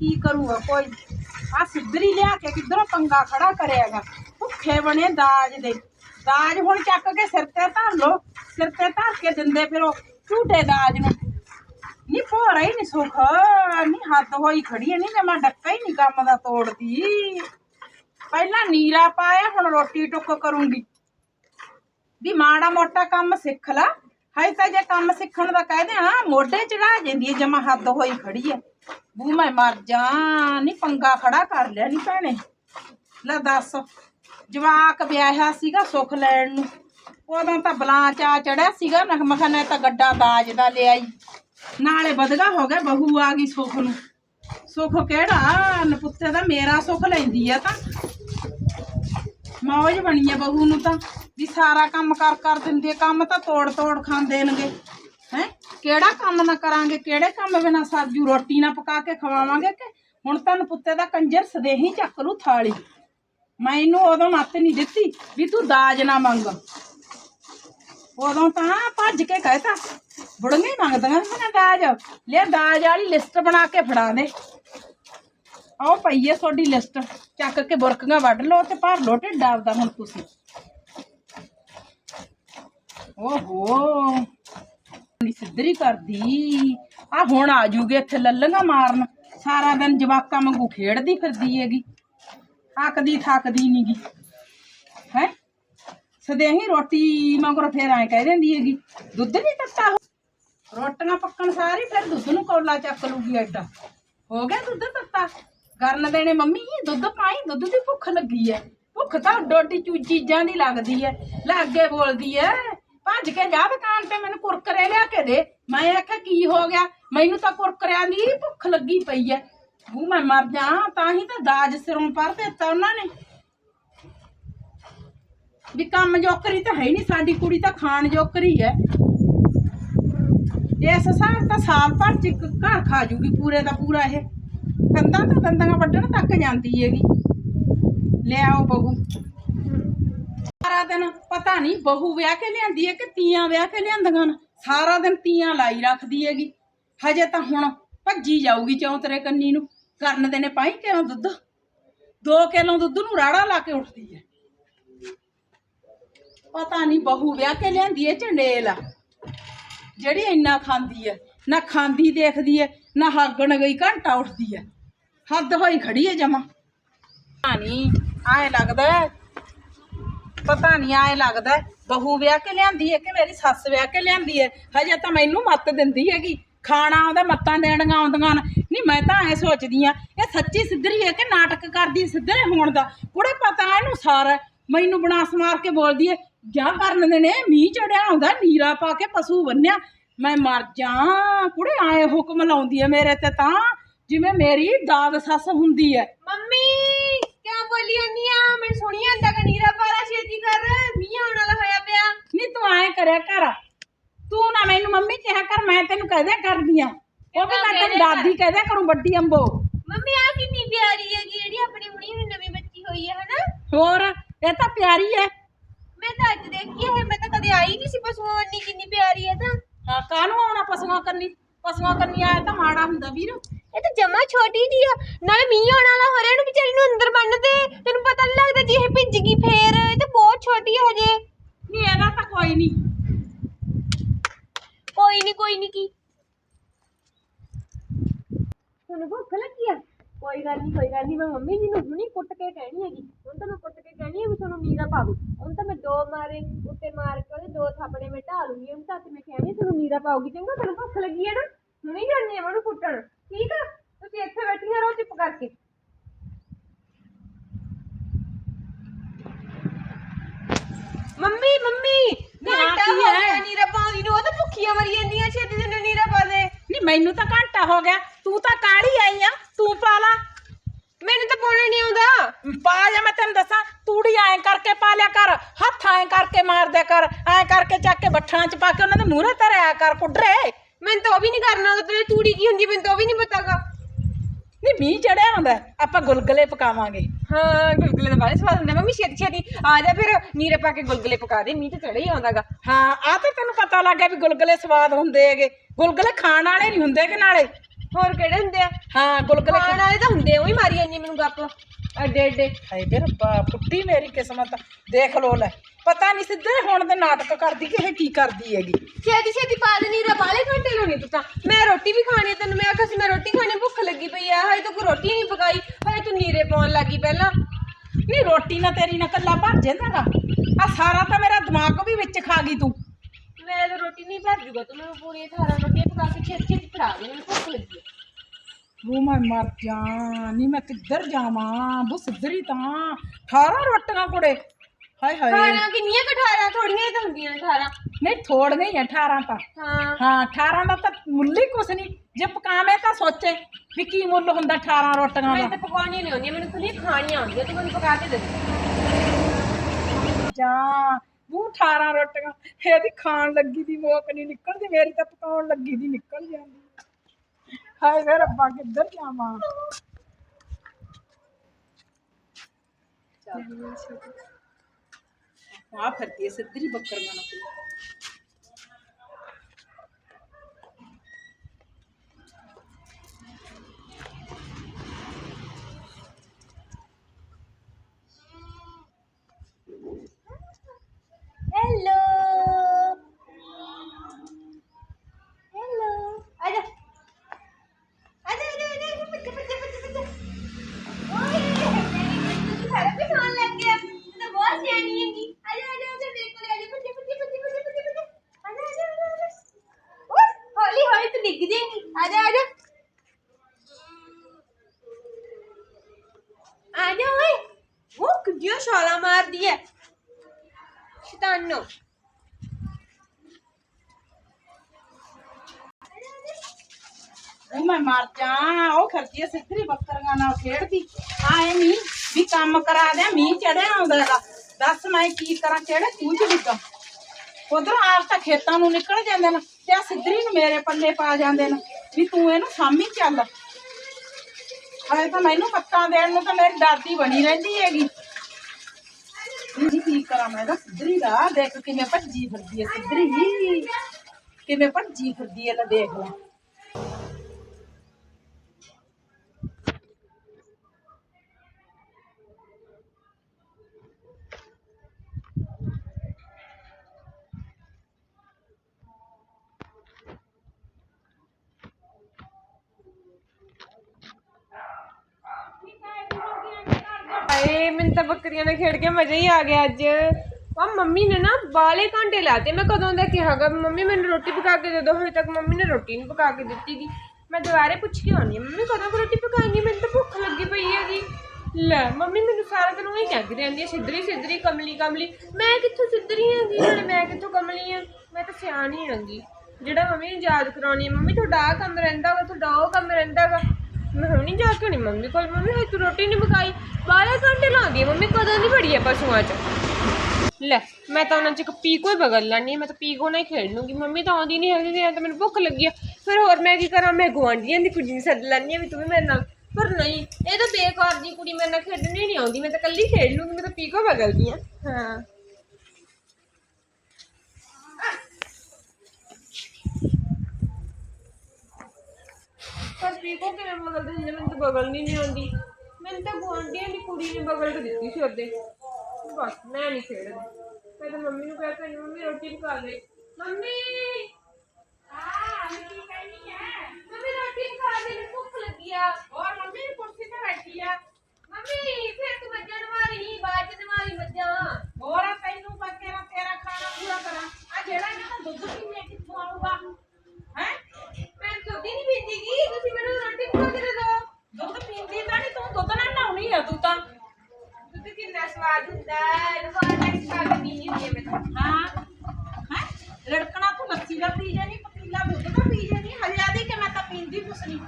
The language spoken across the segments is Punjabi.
ਕੀ ਕਰੂਗਾ ਕੋਈ? ਆ ਸਿੱਧਰੀ ਲਿਆ ਕੇ ਕਿੱਧਰੋਂ ਪੰਗਾ ਖੜਾ ਕਰਿਆਗਾ? ਭੁੱਖੇ ਬਣੇ ਦਾਜ ਦੇ। ਦਾਜ ਹੁਣ ਚੱਕ ਕੇ ਸਿਰ ਤੇ ਧਰ ਲੋ ਸਿਰ ਤੇ ਧਰ ਕੇ ਦਿੰਦੇ ਫਿਰ ਉਹ ਝੂਟੇ ਦਾਜ ਨੂੰ। ਨੀ ਭੋਰਾ ਹੀ ਨਹੀਂ ਸੁੱਖ, ਨੀ ਹੱਦ ਹੋਈ ਖੜੀ ਨਹੀਂ ਤੇ ਮੈਂ ਡੱਕਾ ਹੀ ਨਹੀਂ ਕੰਮ ਦਾ ਤੋੜਦੀ। ਪਹਿਲਾਂ ਨੀਰਾ ਪਾਇਆ, ਹੁਣ ਰੋਟੀ ਟੁੱਕ ਕਰੂੰਗੀ। ਵੀ ਮਾੜਾ ਮੋਟਾ ਕੰਮ ਸਿੱਖ ਲਾ। ਹਾਏ ਤਾਂ ਜੇ ਕੰਮ ਸਿੱਖਣ ਦਾ ਕਹਦੇ ਆ ਮੋਢੇ ਚੜਾ ਜਾਂਦੀ ਹੈ ਜਮਾ ਹੱਦ ਹੋਈ ਖੜੀ ਹੈ ਬੂ, ਮੈਂ ਮਰ ਜਾ। ਨਹੀਂ ਪੰਗਾ ਖੜਾ ਕਰ ਲਿਆ ਨਹੀਂ ਭੈਣੇ। ਲੈ ਦੱਸ, ਜਵਾਕ ਵਿਆਹਿਆ ਸੀਗਾ ਸੁੱਖ ਲੈਣ ਨੂੰ। ਉਦੋਂ ਤਾਂ ਬਲਾਂ ਚਾ ਚੜਿਆ ਸੀਗਾ, ਮੈਂ ਮਖਾ ਨੇ ਤਾਂ ਗੱਡਾ ਦਾਜ ਦਾ ਲਿਆਈ। ਨਾਲੇ ਬਦਗਾ ਹੋ ਗਿਆ, ਬਹੂ ਆ ਗਈ ਸੁੱਖ ਨੂੰ। ਸੁੱਖ ਕਿਹੜਾ? ਨਪੁੱਤੇ ਦਾ ਮੇਰਾ ਸੁੱਖ ਲੈਂਦੀ ਆ ਤਾਂ। ਮੌਜ ਬਣੀ ਆ ਬਹੂ ਨੂੰ ਤਾਂ। ਵੀ ਸਾਰਾ ਕੰਮ ਕਰ ਕਰ ਦਿੰਦੇ ਕੰਮ ਤਾਂ ਤੋੜ ਤੋੜ ਖਾਂਦੇ ਨੇਗੇ। ਕਿਹੜਾ ਕੰਮ ਨਾ ਕਰਾਂਗੇ? ਕਿਹੜੇ ਕੰਮ ਬਿਨਾ ਸਾਜੂ ਰੋਟੀ ਨਾ ਪਕਾ ਕੇ ਖਵਾਵਾਂਗੇ ਕਿ ਹੁਣ ਤੈਨੂੰ ਪੁੱਤੇ ਦਾ ਕੰਜਰ ਸਦੇਹੀ ਚੱਕ ਲੂ ਥਾਲੀ। ਮੈਨੂੰ ਉਦੋਂ ਮੱਤ ਨਹੀਂ ਦਿੱਤੀ ਵੀ ਤੂੰ ਦਾਜ ਨਾ ਮੰਗ। ਉਦੋਂ ਤਾਂ ਭੱਜ ਕੇ ਕਹਿਤਾ, ਬੁੜੀਆਂ ਮੰਗਦੀਆਂ ਨੇ ਦਾਜ। ਲਿਆ ਦਾਜ ਵਾਲੀ ਲਿਸਟ ਬਣਾ ਕੇ ਫੜਾ ਦੇ। ਆਓ ਪਈ ਹੈ ਤੁਹਾਡੀ ਲਿਸਟ। ਚੱਕ ਕੇ ਬੁਰਕੀਆਂ ਵੱਢ ਲਓ ਤੇ ਭਰ ਲਓ ਢਿੱਡ ਆਪਦਾ ਹੁਣ ਤੁਸੀਂ। ਓਹੋ। ਨਹੀਂ ਸਿੱਧਰੀ ਕਰਦੀ। ਆ ਹੁਣ ਆ ਜੂਗੇ ਇੱਥੇ ਲੱਲੀਆਂ ਮਾਰਨ। ਸਾਰਾ ਦਿਨ ਜਵਾਕਾਂ ਵਾਂਗੂ ਖੇਡਦੀ ਫਿਰਦੀ ਹੈਗੀ। ਅੱਕਦੀ ਥੱਕਦੀ ਨਹੀਂਗੀ ਹੈ? ਸਦੇਹੀ ਰੋਟੀ ਮਗਰ ਫੇਰ ਐ ਕਹਿ ਦਿੰਦੀ ਹੈਗੀ, ਦੁੱਧ ਨਹੀਂ ਤੱਤਾ ਉਹ ਰੋਟੀਆਂ ਪੱਕਣ ਸਾਰੀ ਫਿਰ ਦੁੱਧ ਨੂੰ ਕੌਲਾ ਚੱਕ ਲੂਗੀ ਐਡਾ। ਹੋ ਗਿਆ ਦੁੱਧ ਤੱਤਾ ਗਰਨ ਦੇਣੇ ਮੰਮੀ, ਦੁੱਧ ਪਾਈ, ਦੁੱਧ ਦੀ ਭੁੱਖ ਲੱਗੀ ਐ। ਭੁੱਖ ਤਾਂ ਡੋਡੀ ਚੂ ਚੀਜ਼ਾਂ ਦੀ ਲੱਗਦੀ ਐ। ਲਾਗੇ ਬੋਲਦੀ ਐ ਭੱਜ ਕੇ ਜਾ ਦੁਕਾਨ ਤੇ, ਮੈਨੂੰ ਕੁਰਕਰੇ ਲਿਆ ਕੇ ਦੇ। ਮੈਂ ਆਖਿਆ, ਕੀ ਹੋ ਗਿਆ? ਮੈਨੂੰ ਤਾਂ ਕੁਰਕਰਿਆਂ ਦੀ ਭੁੱਖ ਲੱਗੀ ਪਈ ਐ। ਉਹ ਮੈਂ ਮਰ ਜਾ, ਤਾਂ ਹੀ ਤਾਂ ਦਾਜ ਸਿਰੋਂ ਪਰ ਦਿੱਤਾ ਉਹਨਾਂ ਨੇ। ਵੀ ਕੰਮ ਜੋਕਰੀ ਤਾਂ ਹੈ ਨਹੀਂ, ਸਾਡੀ ਕੁੜੀ ਤਾਂ ਖਾਣ ਜੋਕਰੀ ਐ। ਇਸ ਹਿਸਾਬ ਤਾਂ ਸਾਲ ਭਰ ਚ ਇੱਕ ਘਰ ਖਾ ਜੂਗੀ, ਪੂਰੇ ਦਾ ਪੂਰਾ ਇਹ। ਕੰਧਾਂ ਤਾਂ ਦੰਦਾਂ ਵੱਢਣ ਤੱਕ ਜਾਂਦੀ ਹੈਗੀ। ਲਿਆਓ ਬਹੂ। ਦਿਨ ਪਤਾ ਨਹੀਂ ਬਹੂ ਵਿਆਹ ਕੇ ਲਿਆਂਦੀ ਹੈ ਕਿ ਤੀਆਂ ਵਿਆਹ ਕੇ ਲਿਆਂਦੀਆਂ ਨੇ? ਸਾਰਾ ਦਿਨ ਤੀਆਂ ਲਾਈ ਰੱਖਦੀ ਹੈਗੀ। ਹਜੇ ਤਾਂ ਹੁਣ ਭੱਜੀ ਜਾਊਗੀ ਚੌਂਤਰੇ ਕੰਨੀ ਨੂੰ। ਕਰਨ ਦੇ ਨੇ ਪਾਈ ਕਿਉਂ ਦੁੱਧ? ਦੋ ਕਿਲੋ ਦੁੱਧ ਨੂੰ ਰਾੜਾ ਲਾ ਕੇ ਉੱਠਦੀ ਹੈ। ਪਤਾ ਨਹੀਂ ਬਹੂ ਵਿਆਹ ਕੇ ਲਿਆਂਦੀ ਹੈ ਝੰਡੇਲ ਆ। ਜਿਹੜੀ ਇੰਨਾ ਖਾਂਦੀ ਹੈ, ਨਾ ਖਾਂਦੀ ਦੇਖਦੀ ਹੈ, ਨਾ ਹਾਗਣ ਗਈ ਘੰਟਾ ਉੱਠਦੀ ਹੈ। ਹੱਦ ਹੋਈ ਖੜੀ ਹੈ ਜਮਾ। ਪਤਾ ਨਹੀਂ, ਆਏ ਲੱਗਦਾ ਪਤਾ ਨਹੀਂ ਆਏ ਲੱਗਦਾ ਹੈ, ਬਹੂ ਵਿਆਹ ਕੇ ਲਿਆਂਦੀ ਹੈ ਕਿ ਮੇਰੀ ਸੱਸ ਵਿਆਹ ਕੇ ਲਿਆਂਦੀ ਹੈ? ਹਜੇ ਤਾਂ ਮੈਨੂੰ ਮੱਤ ਦਿੰਦੀ ਹੈਗੀ ਖਾਣਾ ਉਹਦਾ ਮੱਤਾਂ ਦੇਣੀਆਂ ਆਉਂਦੀਆਂ ਨਹੀਂ ਮੈਂ ਤਾਂ ਐ ਸੋਚਦੀ ਆ ਇਹ ਸੱਚੀ ਸਿੱਧਰੀ ਹੈ ਕਿ ਨਾਟਕ ਕਰਦੀ ਸਿੱਧਰੇ ਹੋਣ ਦਾ? ਕੁੜੇ ਪਤਾ ਇਹਨੂੰ ਸਾਰਾ ਮੈਨੂੰ ਬਣਾਸ ਮਾਰ ਕੇ ਬੋਲਦੀ ਹੈ ਜਾ ਕਰਨ ਦੇ ਨੇ ਮੀਂਹ ਚੜਿਆ ਆਉਂਦਾ ਨੀਰਾ ਪਾ ਕੇ ਪਸ਼ੂ ਬੰਨਿਆ। ਮੈਂ ਮਰ ਜਾ ਕੁੜੇ ਆਏ ਹੁਕਮ ਲਾਉਂਦੀ ਹੈ ਮੇਰੇ ਤੇ ਤਾਂ ਜਿਵੇਂ ਮੇਰੀ ਦਾਦ ਸੱਸ ਹੁੰਦੀ ਹੈ। ਮੰਮੀ! ਬੋਲੀ ਜਾਂਦੀ ਆ ਮੈਂ ਸੁਣੀ ਜਾਂਦਾ ਕਿ ਨੀਰਾ ਪਾਲਾ ਛੇਤੀ ਕਰ ਮੀਂਹ ਆਉਣ ਵਾਲਾ ਹੋਇਆ ਪਿਆ। ਨਹੀਂ ਤੂੰ ਐ ਕਰਿਆ ਕਰ ਤੂੰ ਨਾ ਮੈਨੂੰ ਮੰਮੀ ਕਿਹਾ ਕਰ ਮੈਂ ਤੈਨੂੰ ਕਹਦਿਆ ਕਰਦੀ ਆ। ਉਹ ਵੀ ਮੈਂ ਤੈਨੂੰ ਦਾਦੀ ਕਹਦਿਆ ਕਰੂੰ ਵੱਡੀ ਅੰਬੋ। ਮੰਮੀ ਆ ਕਿੰਨੀ ਪਿਆਰੀ ਹੈਗੀ ਜਿਹੜੀ ਆਪਣੀ ਹੁਣੀ ਹੁਣੀ ਨਵੀਂ ਬੱਚੀ ਹੋਈ ਹੈ ਹਨਾ? ਹੋਰ ਇਹ ਤਾਂ ਪਿਆਰੀ ਹੈ ਮੈਂ ਤਾਂ ਅੱਜ ਦੇਖੀ ਹੈ ਮੈਂ ਤਾਂ ਕਦੇ ਆਈ ਨਹੀਂ ਸੀ ਪਸ਼ੂਆਂ ਵੰਨੀ ਕਿੰਨੀ ਪਿਆਰੀ ਹੈ ਤਾਂ। ਹਾਂ ਕਾਹਨੂੰ ਆਉਣਾ ਪਸ਼ੂਆਂ ਕੰਨੀ? ਪਸ਼ੂਆਂ ਕੰਨੀ ਆਇਆ ਤਾਂ ਮਾੜਾ ਹੁੰਦਾ ਵੀਰ। ਇਹ ਤਾਂ ਜਮਾ ਛੋਟੀ ਜੀ ਆ। ਨਾਲੇ ਮੀਂਹ ਆਉਣ ਵਾਲਾ ਹੋ ਰਿਹਾ ਇਹਨੂੰ ਵਿਚਾਰੀ ਨੂੰ ਅੰਦਰ ਬੰਨ ਦੇ। ਤੈਨੂੰ ਪਤਾ ਨਹੀਂ ਲੱਗਦਾ ਜੇ ਇਹ ਭਿੱਜ ਗਈ ਫੇਰ। ਇਹ ਤਾਂ ਬਹੁਤ ਛੋਟੀ ਹੈ ਹਜੇ। ਨਹੀਂ ਇਹਦਾ ਤਾਂ ਕੋਈ ਨਹੀਂ ਕੋਈ ਨਹੀਂ ਕੋਈ ਨਹੀਂ ਕੀ। ਤੁਹਾਨੂੰ ਭੁੱਖ ਲੱਗੀ ਆ? ਕੋਈ ਗੱਲ ਨਹੀਂ ਕੋਈ ਗੱਲ ਨਹੀਂ ਮੈਂ ਮੰਮੀ ਜੀ ਨੂੰ ਹੁਣੀ ਕੁੱਟ ਕੇ ਕਹਿਣੀ ਹੈਗੀ। ਹੁਣ ਤਾਂ ਮੈਂ ਕੁੱਟ ਕੇ ਕਹਿਣੀ ਹੈ ਵੀ ਤੁਹਾਨੂੰ ਨੀਰਾ ਪਾਵੇ ਹੁਣ ਤਾਂ ਮੈਂ ਦੋ ਮਾਰੇ ਉੱਤੇ ਮਾਰ ਕੇ ਉਹਦੇ ਦੋ ਥਾਪੜੇ ਮੈਂ ਢਾ ਲੂੰਗੀ। ਹੁਣ ਤਾਂ ਮੈਂ ਕਹਿਣੀ ਤੁਹਾਨੂੰ ਨੀਰਾ ਪਾਉਗੀ ਚੰਗਾ ਤੁਹਾਨੂੰ ਭੁੱਖ ਲੱਗੀ ਹੈ ਨਾ। ਹੁਣੀ ਜਾਣੀ ਹੈ ਮੈਨੂੰ ਕੁੱਟਣ। ਠੀਕ ਆ? ਤੁਸੀਂ ਇੱਥੇ ਬੈਠੀਆਂ ਰਹੋ ਚੁੱਪ ਕਰਕੇ। Mummy mummy! ਹਾਂ, ਘੰਟਾ ਕੀ ਹੋ ਹੈ? ਗਿਆ ਨੀਰਾ ਪਾਉਂਦੀ ਨੂੰ। ਉਹ ਤਾਂ ਭੁੱਖੀਆਂ ਮਰੀ ਜਾਂਦੀਆਂ ਛੇਤੀ ਦੇ ਨੀਰਾ ਪਾ ਦੇ। ਨਹੀਂ ਮੈਨੂੰ ਤਾਂ ਘੰਟਾ ਹੋ ਗਿਆ। ਤੂੰ ਤਾਂ ਕਾਲੀ ਆਈ ਆ? ਤੂੰ ਪਾ ਲਾ। ਮੈਨੂੰ ਤਾਂ ਪਾਉਣਾ ਨਹੀਂ ਆਉਂਦਾ। ਪਾ ਜਾ ਮੈਂ ਤੈਨੂੰ ਦੱਸਾਂ। ਤੂੜੀ ਐਂ ਕਰਕੇ ਪਾ ਲਿਆ ਕਰ। ਹੱਥ ਐਂ ਕਰਕੇ ਮਾਰ ਦਿਆ ਕਰ। ਐਂ ਕਰਕੇ ਚੱਕ ਕੇ ਬੱਠਾਂ 'ਚ ਪਾ ਕੇ ਉਹਨਾਂ ਦੇ ਮੂਹਰੇ ਧਰਿਆ ਕਰ ਕੁੱਡਰੇ ਮੈਨੂੰ ਤਾਂ ਉਹ ਵੀ ਨਹੀਂ ਕਰਨਾ ਤੇਰੇ ਤੂੜੀ ਕੀ ਹੁੰਦੀ ਮੈਨੂੰ ਤਾਂ ਉਹ ਵੀ ਨਹੀਂ ਪਤਾਗਾ ਨਹੀਂ ਮੀਂਹ ਚੜਿਆ ਹੁੰਦਾ ਆਪਾਂ ਗੁਲਗੁਲੇ ਪਕਾਵਾਂਗੇ। ਹਾਂ ਗੁਲਗੁਲੇ ਦਾ ਬੜਾ ਸਵਾਦ ਹੁੰਦਾ ਮੰਮੀ ਛੇਤੀ ਛੇਤੀ ਆ ਜਾ ਫਿਰ ਨੀਰੇ ਪਾ ਕੇ ਗੁਲਗੁਲੇ ਪਕਾ ਦੇ ਮੀਂਹ ਤਾਂ ਚੜ੍ਹੇ ਹੀ ਆਉਂਦਾਗਾ ਹਾਂ ਆ ਤੇ ਤੈਨੂੰ ਪਤਾ ਲੱਗ ਗਿਆ ਵੀ ਗੁਲਗੁਲੇ ਸਵਾਦ ਹੁੰਦੇ ਹੈਗੇ। ਗੁਲਗੁਲੇ ਖਾਣ ਵਾਲੇ ਨਹੀਂ ਹੁੰਦੇ ਕਿ ਨਾਲੇ। ਹੋਰ ਕਿਹੜੇ ਹੁੰਦੇ ਆ? ਹਾਂ ਗੁਲਗੁਲੇ ਖਾਣ ਵਾਲੇ ਤਾਂ ਹੁੰਦੇ ਉਹੀ ਮਾਰੀ ਜਾਂਦੀ ਮੈਨੂੰ ਗੱਪ। ਐਡੇ ਐਡੇ। ਹਾਏ ਵੇ ਰੱਬਾ ਪੁੱਟੀ ਮੇਰੀ ਕਿਸਮਤ। ਦੇਖ ਲੋ ਲੈ ਪਤਾ ਨਹੀਂ ਸਿੱਧੇ ਹੁਣ ਦੇ ਨਾਟਕ ਕਰਦੀ ਕਿ ਇਹ ਕੀ ਕਰਦੀ ਹੈਗੀ। ਛੇਤੀ ਛੇਤੀ ਪਾ ਦੇ ਨੀਰਾ ਬਾਲੇ ਘੰਟੇ ਲਾਉਣੀ ਤੂੰ ਤਾਂ। ਮੈਂ ਰੋਟੀ ਵੀ ਖਾਣੀ ਆ, ਤੈਨੂੰ ਮੈਂ ਆਖਿਆ ਸੀ ਮੈਂ ਰੋਟੀ ਖਾਣੀ ਭੁੱਖ ਲੱਗੀ ਪਈ ਆ ਹਜੇ ਤੂੰ ਕੋਈ ਰੋਟੀ ਨਹੀਂ ਪਕਾਈ ਹਜੇ ਤੂੰ ਨੀਰੇ ਪਾਉਣ ਲੱਗੀ ਪਹਿਲਾਂ। ਨਹੀਂ ਰੋਟੀ ਨਾ ਤੇਰੀ ਨਾ ਕੱਲਾ ਭਰ ਜਾਂਦਾਗਾ ਆ ਸਾਰਾ ਤਾਂ ਮੇਰਾ ਦਿਮਾਗ ਵੀ ਵਿੱਚ ਖਾ ਗਈ ਤੂੰ। ਨਹੀਂ ਭਰ ਜੂਗਾ ਤੂੰ ਮੈਨੂੰ ਪੂਰੀਆਂ 18 ਰੋਟੀਆਂ ਪਕਾ ਕੇ ਛੇਤੀ ਛੇਤੀ ਫੜਾ ਦੇ ਮੈਨੂੰ ਭੁੱਖ ਲੱਗੀ। ਉਹ ਮੈਂ ਮਰ ਜਾ ਨਹੀਂ ਮੈਂ ਕਿੱਧਰ ਜਾਵਾਂ ਬੁ ਸਿੱਧਰੀ ਤਾਂ। 18 ਰੋਟੀਆਂ ਕੁੜੇ। ਹਾਏ ਹਾਏ। ਖਾਣਾ ਕਿੰਨੀਆਂ ਕਠਾਰਾਂ ਥੋੜੀਆਂ ਹੀ ਤਾਂ ਹੁੰਦੀਆਂ 18 ਨਹੀਂ ਥੋੜ ਗਈ 18 ਤਾਂ। ਹਾਂ। ਹਾਂ 18 ਦਾ ਤਾਂ ਮੁੱਲ ਹੀ ਕੁਛ ਨਹੀਂ। ਜੇ ਪਕਾਵੇਂ ਤਾਂ ਸੋਚੇ ਵੀ ਕੀ ਮੁੱਲ ਹੁੰਦਾ 18 ਰੋਟੀਆਂ ਮੈਂ ਦਾ। ਤਾਂ ਪਕਾਉਣੀ ਨਹੀਂ ਆਉਂਦੀ ਮੈਨੂੰ ਖੁੱਲੀ ਖਾਣੀਆਂ ਆਉਂਦੀਆਂ ਤੂੰ ਮੈਨੂੰ ਪਕਾ ਕੇ ਦੇ ਦੇ। ਜਾ ਉਹ 18 ਰੋਟੀਆਂ, ਇਹਦੀ ਖਾਣ ਲੱਗੀ ਦੀ ਮੋਕ ਨਹੀਂ ਨਿਕਲਦੀ, ਮੇਰੀ ਤਾਂ ਪਕਾਉਣ ਲੱਗੀ ਦੀ ਨਿਕਲ ਜਾਂਦੀ। ਹਾਏ ਵੇ ਰੱਬਾ, ਕਿੱਧਰ ਜਾਵਾਂ? ਆ ਫਿਰਦੀ ਐ ਸਿੱਧਰੀ ਬੱਕਰੀਆਂ ਨਾਲ। ਕਿਉਂ ਛਾਲਾ ਮਾਰਦੀ ਹੈ ਸ਼ੈਤਾਨੋ। ਮੈਂ ਮਰ ਜਾ, ਉਹ ਖਰਚੀ ਸਿੱਧਰੀ ਬੱਕਰੀਆਂ ਨਾਲ ਖੇਡਦੀ। ਆਏ ਨਹੀਂ ਵੀ ਕੰਮ ਕਰਾ ਦੇ ਮੀਂਹ ਚੜਿਆ ਆਉਂਦਾ ਦਾ ਦੱਸ ਮੈਂ ਕੀ ਕਰਾਂ, ਕਿਹੜੇ ਚੂੰਝ ਵਿੱਚੋਂ ਉਧਰੋਂ ਆਪ ਤਾਂ ਖੇਤਾਂ ਨੂੰ ਨਿਕਲ ਜਾਂਦੇ ਨੇ ਤੇ ਆ ਸਿੱਧਰੀ ਨੂੰ ਮੇਰੇ ਪੱਲੇ ਪਾ ਜਾਂਦੇ ਨੇ, ਵੀ ਤੂੰ ਇਹਨੂੰ ਸ਼ਾਮੀ ਚੱਲ। ਹਾਏ ਤਾਂ ਮੈਨੂੰ ਪੱਕਾ ਦੇਣ ਨੂੰ ਤਾਂ ਮੇਰੀ ਦਾਦੀ ਬਣੀ ਰਹਿੰਦੀ ਹੈਗੀ। ਕਰਾਂ ਮੈਂ ਤਾਂ ਸਿੱਧਰੀ ਦਾ ਦੇਖ ਕਿਵੇਂ ਭੱਜੀ ਫਿਰਦੀ ਹੈ, ਸਿੱਧਰੀ। ਕਿਵੇਂ ਭੱਜੀ ਫਿਰਦੀ ਹੈ, ਲੈ ਦੇਖ ਲੈ। ਹਾਏ, ਮੈਨੂੰ ਤਾਂ ਬੱਕਰੀਆਂ ਨਾਲ ਖੇਡ ਕੇ ਮਜ਼ਾ ਹੀ ਆ ਗਿਆ ਅੱਜ। ਆ ਮੰਮੀ ਨੇ ਨਾ ਬਾਲੇ ਘੰਟੇ ਲਾਤੇ। ਮੈਂ ਕਦੋਂ ਦਾ ਕਿਹਾਗਾ ਮੰਮੀ ਮੈਨੂੰ ਰੋਟੀ ਪਕਾ ਕੇ ਦੇ ਦਿਓ ਹਜੇ ਤੱਕ ਮੰਮੀ ਨੇ ਰੋਟੀ ਨਹੀਂ ਪਕਾ ਕੇ ਦਿੱਤੀ ਗੀ। ਮੈਂ ਦੁਬਾਰੇ ਪੁੱਛ ਕੇ ਆਉਣੀ ਮੰਮੀ ਕਦੋਂ ਕੁ ਰੋਟੀ ਪਕਾਏਂਗੀ? ਮੈਨੂੰ ਤਾਂ ਭੁੱਖ ਲੱਗੀ ਪਈ ਹੈਗੀ। ਲੈ, ਮੰਮੀ ਮੈਨੂੰ ਸਾਰਾ ਦਿਨ ਉਹੀ ਕਹਿੰਦੀ ਰਹਿੰਦੀ ਹੈ ਸਿੱਧਰੀ ਸਿੱਧਰੀ, ਕਮਲੀ ਕਮਲੀ। ਮੈਂ ਕਿੱਥੋਂ ਸਿੱਧਰੀ ਹੈਗੀ? ਨਾਲੇ ਮੈਂ ਕਿੱਥੋਂ ਕਮਲੀ ਹਾਂ ਮੈਂ ਤਾਂ ਸਿਆਣੀ ਹੈਗੀ। ਜਿਹੜਾ ਮੰਮੀ ਨੂੰ ਯਾਦ ਕਰਾਉਣੀ ਹੈ ਮੰਮੀ ਤੁਹਾਡਾ ਆਹ ਕੰਮ ਰਹਿੰਦਾ ਵਾ, ਤੁਹਾਡਾ ਉਹ ਕੰਮ ਰਹਿੰਦਾ ਵਾ। ਮੈਂ ਹੁਣੀ ਜਾ ਕੇ ਨਹੀਂ ਮੰਮੀ ਕੋਲ, ਮੰਮੀ ਹਜੇ ਤੂੰ ਰੋਟੀ ਨਹੀਂ ਪਕਾਈ। ਬਾਰਾਂ ਘੰਟੇ ਲਾਉਂਦੀ ਹੈ ਮੰਮੀ ਕਦੋਂ ਦੀ ਬੜੀ ਹੈ ਪਸ਼ੂਆਂ 'ਚ? ਲੈ, ਮੈਂ ਤਾਂ ਉਹਨਾਂ 'ਚ ਇੱਕ ਪੀਕੋ ਹੀ ਬਗਲ ਲੈਣੀ ਮੈਂ ਤਾਂ ਪੀਕੋ ਨਾਲ ਹੀ ਖੇਡ ਲੂੰਗੀ। ਮੰਮੀ ਤਾਂ ਆਉਂਦੀ ਨਹੀਂ ਹੈਗੀ ਤੇ ਮੈਨੂੰ ਭੁੱਖ ਲੱਗੀ ਆ। ਫਿਰ ਹੋਰ ਮੈਂ ਕੀ ਕਰਾਂ, ਮੈਂ ਗੁਆਂਢੀਆਂ ਦੀ ਕੁੜੀ ਨੂੰ ਸੱਦ ਲੈਣੀ ਆ ਵੀ ਤੂੰ ਵੀ ਮੇਰੇ ਨਾਲ। ਪਰ ਨਹੀਂ, ਇਹ ਤਾਂ ਬੇਕਾਰ ਦੀ ਕੁੜੀ ਮੇਰੇ ਨਾਲ ਖੇਡਣੀ ਨਹੀਂ ਆਉਂਦੀ, ਮੈਂ ਤਾਂ ਕੱਲੀ ਖੇਡ ਲੂੰਗੀ, ਮੈਂ ਤਾਂ ਪੀਕੋ ਬਗਲਦੀ ਆ। ਹਾਂ। ਪਰ ਕਿਵੇਂ ਬਗਲਦੇ ਹੁੰਦੇ? ਮੈਨੂੰ ਤਾਂ ਬਗਲਣੀ ਨਹੀਂ ਆਉਂਦੀ। ਮੈਨੂੰ ਤਾਂ ਗੁਆਂਢੀਆਂ ਦੀ ਕੁੜੀ ਨੇ ਬਗਲ ਕੇ ਦਿੱਤੀ ਸੀ ਉਹਦੇ। ਬਸ, ਮੈਂ ਨਹੀਂ ਖੇਡਦੀ। ਮੈਂ ਤਾਂ ਮੰਮੀ ਨੂੰ ਕਹਿ ਤਾ ਮੰਮੀ ਰੋਟੀ ਪਕਾ ਦੇ ਮੰਮੀ ਹਾਂ ਮੈਂ ਕੀ ਕਹਿਣੀ ਹੈ ਮੰਮੀ ਰੋਟੀ ਪਕਾ ਦੇ ਮੈਨੂੰ ਭੁੱਖ ਲੱਗੀ ਆ ਹੋਰ ਮੰਮੀ ਕੁਰਸੀ ਤੇ ਬੈਠੀ ਆ ਮੰਮੀ ਫਿਰ ਤੂੰ ਮੱਝਾਂ ਨਵਾਰੀ ਬਾਅਦ ਚ ਨਵਾਰੀ ਮੱਝਾਂ ਹੋਰ ਆ ਤੈਨੂੰ ਬੱਕੇ ਨਾ ਤੇਰਾ ਖਾਣਾ ਪੂਰਾ ਕਰਾਂ ਆ ਜਿਹੜਾ ਇਹਨਾਂ ਦਾ ਦੁੱਧ ਪੀਣੇ ਕਿੱਥੋਂ ਆਊਗਾ ਹੈ ਮੈਂ ਦੁੱਧ ਹੀ ਨਹੀਂ ਪੀਂਦੀ ਗੀ ਤੁਸੀਂ ਮੈਨੂੰ ਰੋਟੀ ਪਕਾ ਕੇ ਦੇ ਦਿਓ ਦੁੱਧ ਪੀਂਦੀ ਤਾਂ ਨਹੀਂ ਤੂੰ ਦੁੱਧ ਨਾਲ ਨਹਾਉਣੀ ਆ ਤੂੰ ਤਾਂ ਦੁੱਧ ਕਿੰਨਾ ਸਵਾਦ ਹੁੰਦਾ ਹੈ ਰਵਾਨ ਨਾਲ ਖਾ ਕੇ ਪੀਣੀ ਹੁੰਦੀ ਹੈ? ਹਾਂ? ਲੜਕਣਾ ਤੂੰ ਲੱਸੀ ਦਾ ਪੀ ਜਾਨੀ ਪਤੀਲਾ ਦੁੱਧ ਦਾ ਪੀ ਜਾਨੀ ਹਰਿਆਦੀ ਕਿ ਮੈਂ ਤਾਂ ਪੀਂਦੀ ਕੁਛ ਨਹੀਂ।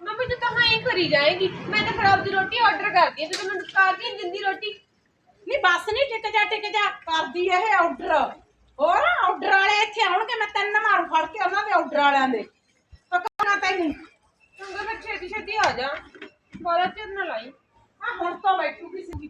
ਮੰਮੀ ਤੂੰ ਤਾਂ ਹਾਂ ਹੀ ਕਰੀ ਜਾਏਗੀ। ਮੈਂ ਤਾਂ ਖਰਾਬ ਦੀ ਰੋਟੀ ਆਰਡਰ ਕਰਦੀ ਹਾਂ ਤੂੰ ਮੈਨੂੰ ਕੇ ਨਹੀਂ ਦਿੰਦੀ ਰੋਟੀ। ਨਹੀਂ ਬਸ ਨਹੀਂ ਟਿਕ ਜਾ ਟਿਕ ਜਾ ਕਰਦੀ ਇਹ ਆਰਡਰ ਹੋਰ ਆਰਡਰ ਵਾਲੇ ਇੱਥੇ ਆਉਣਗੇ ਮੈਂ ਤਿੰਨ ਮਾਰੂ ਫੜ ਕੇ ਉਹਨਾਂ ਦੇ ਆਰਡਰ ਵਾਲਿਆਂ ਦੇ। ਪਕਾਉਣਾ ਤੈਨੂੰ ਚੰਗਾ ਮੈਂ ਛੇਤੀ ਛੇਤੀ ਆ ਜਾ। ਬਾਲਾ ਚਿਰ ਨਾ ਲਾਈ ਆ ਹੁਣ ਤੋਂ ਬੈਠੂਗੀ ਸੀ